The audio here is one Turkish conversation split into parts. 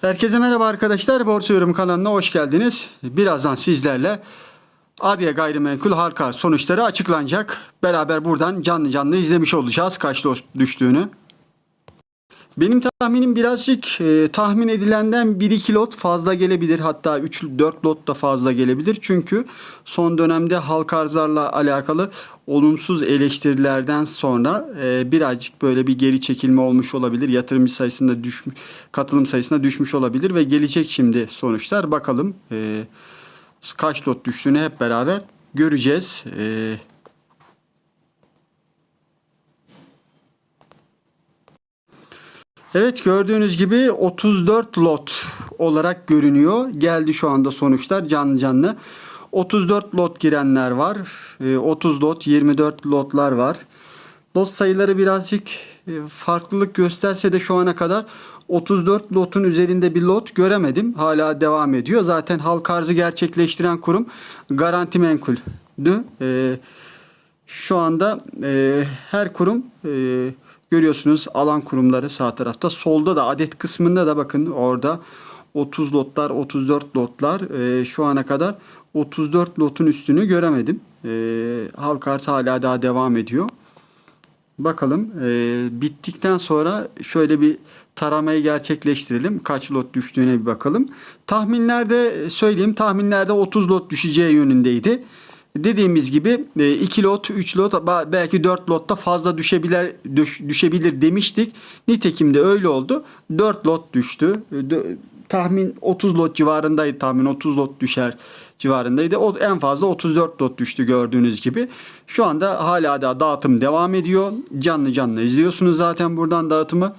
Herkese merhaba arkadaşlar. Borsa Yorum kanalına hoş geldiniz. Birazdan sizlerle Adya Gayrimenkul halka sonuçları açıklanacak. Beraber buradan canlı canlı izlemiş olacağız kaç lot düştüğünü. Benim tahminim birazcık e, tahmin edilenden 1-2 lot fazla gelebilir. Hatta 3-4 lot da fazla gelebilir. Çünkü son dönemde halka arzlarla alakalı olumsuz eleştirilerden sonra e, birazcık böyle bir geri çekilme olmuş olabilir. Yatırımcı sayısında düşmüş, katılım sayısında düşmüş olabilir ve gelecek şimdi sonuçlar. Bakalım e, kaç lot düştüğünü hep beraber göreceğiz. E, Evet gördüğünüz gibi 34 lot olarak görünüyor. Geldi şu anda sonuçlar canlı canlı. 34 lot girenler var. Ee, 30 lot, 24 lotlar var. Lot sayıları birazcık e, farklılık gösterse de şu ana kadar 34 lotun üzerinde bir lot göremedim. Hala devam ediyor. Zaten halk arzı gerçekleştiren kurum Garanti Menkul'dü. Ee, şu anda e, her kurum e, görüyorsunuz alan kurumları sağ tarafta. Solda da adet kısmında da bakın orada 30 lotlar 34 lotlar e, şu ana kadar 34 lotun üstünü göremedim. E, halk arz hala daha devam ediyor. Bakalım e, bittikten sonra şöyle bir taramayı gerçekleştirelim. Kaç lot düştüğüne bir bakalım. Tahminlerde söyleyeyim tahminlerde 30 lot düşeceği yönündeydi. Dediğimiz gibi 2 lot, 3 lot belki 4 lotta fazla düşebilir düş, düşebilir demiştik. Nitekim de öyle oldu. 4 lot düştü. Dö- tahmin 30 lot civarındaydı. Tahmin 30 lot düşer civarındaydı. O en fazla 34 lot düştü gördüğünüz gibi. Şu anda hala da dağıtım devam ediyor. Canlı canlı izliyorsunuz zaten buradan dağıtımı.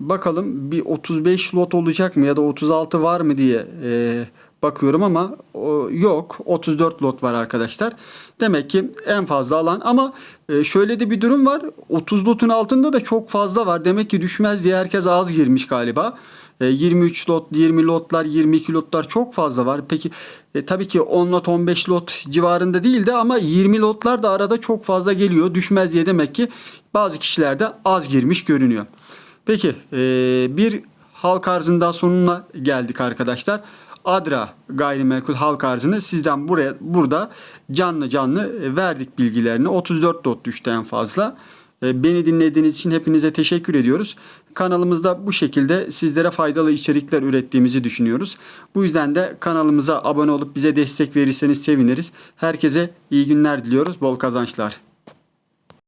Bakalım bir 35 lot olacak mı ya da 36 var mı diye e, bakıyorum ama yok 34 lot var arkadaşlar. Demek ki en fazla alan ama e, şöyle de bir durum var 30 lotun altında da çok fazla var. Demek ki düşmez diye herkes az girmiş galiba. E, 23 lot, 20 lotlar, 22 lotlar çok fazla var. Peki e, tabii ki 10 lot, 15 lot civarında değildi ama 20 lotlar da arada çok fazla geliyor. Düşmez diye demek ki bazı kişilerde az girmiş görünüyor. Peki e, bir halk arzının daha sonuna geldik arkadaşlar. Adra gayrimenkul halk arzını sizden buraya burada canlı canlı verdik bilgilerini. 34 dot düştü en fazla. E, Beni dinlediğiniz için hepinize teşekkür ediyoruz. Kanalımızda bu şekilde sizlere faydalı içerikler ürettiğimizi düşünüyoruz. Bu yüzden de kanalımıza abone olup bize destek verirseniz seviniriz. Herkese iyi günler diliyoruz. Bol kazançlar.